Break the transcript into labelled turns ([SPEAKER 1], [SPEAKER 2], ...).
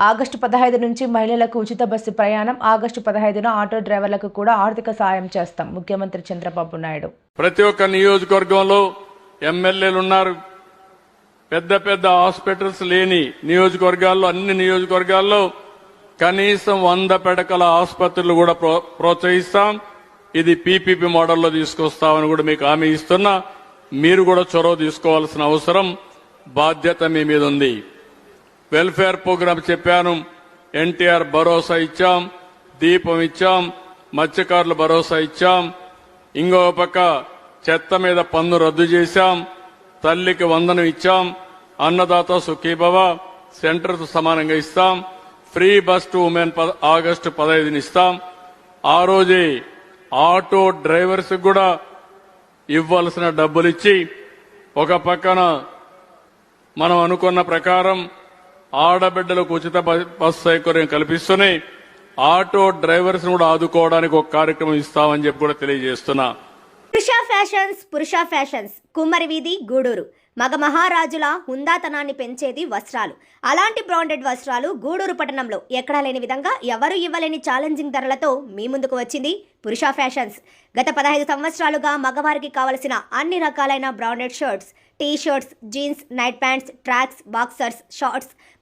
[SPEAKER 1] August పదహైదు నుంచి మహిళలకు ఉచిత బస్సు ప్రయాణం ఆగస్టు పదహైదున ఆటో డ్రైవర్లకు కూడా ఆర్థిక సాయం చేస్తాం. ముఖ్యమంత్రి చంద్రబాబు నాయుడు.
[SPEAKER 2] ప్రతి ఒక్క నియోజకవర్గంలో ఎమ్మెల్యేలు ఉన్నారు. పెద్ద పెద్ద హాస్పిటల్స్ లేని నియోజకవర్గాల్లో అన్ని నియోజకవర్గాల్లో కనీసం వంద పెడకల ఆసుపత్రులు కూడా ప్రో- ప్రోత్సహిస్తాం. ఇది పీపీపీ మోడల్లో తీసుకొస్తామని కూడా మీకు హామీ ఇస్తున్నా. మీరు కూడా చొరవ తీసుకోవాల్సిన అవసరం బాధ్యత మీ మీద ఉంది. వెల్ఫేర్ ప్రోగ్రాం చెప్పాను. ఎన్టీఆర్ భరోసా ఇచ్చాం. దీపం ఇచ్చాం. మత్స్యకారుల భరోసా ఇచ్చాం. ఇంకో పక్క చెత్త మీద పన్ను రద్దు చేశాం. తల్లికి వందనం ఇచ్చాం. అన్నదాత సుఖీభవ సెంటర్తో సమానంగా ఇస్తాం. Free bus to women August పదహైదుని ఇస్తాం. ఆ రోజే ఆటో డ్రైవర్స్ కూడా ఇవ్వాల్సిన డబ్బులు ఇచ్చి ఒక పక్కన మనం అనుకున్న ప్రకారం ఆడబిడ్డలకు ఉచిత బ- బస్సు సౌకర్యం కల్పిస్తూనే ఆటో డ్రైవర్స్ కూడా ఆదుకోవడానికి ఒక కార్యక్రమం ఇస్తామని చెప్పి కూడా తెలియజేస్తున్నా.
[SPEAKER 3] పురుష ఫ్యాషన్స్ పురుష ఫ్యాషన్స్. కుమ్మరి వీధి గూడూరు. మగ మహారాజుల హుందాతనాన్ని పెంచేది వస్త్రాలు. అలాంటి బ్రాండెడ్ వస్త్రాలు గూడూరు పట్టణంలో ఎక్కడా లేని విధంగా ఎవరు ఇవ్వలేని ఛాలెంజింగ్ ధరలతో మీ ముందుకు వచ్చింది పురుష ఫ్యాషన్స్. గత పదహైదు సంవత్సరాలుగా మగవారికి కావలసిన అన్ని రకాలైన branded shirts T shirts jeans night pants tracks boxers shorts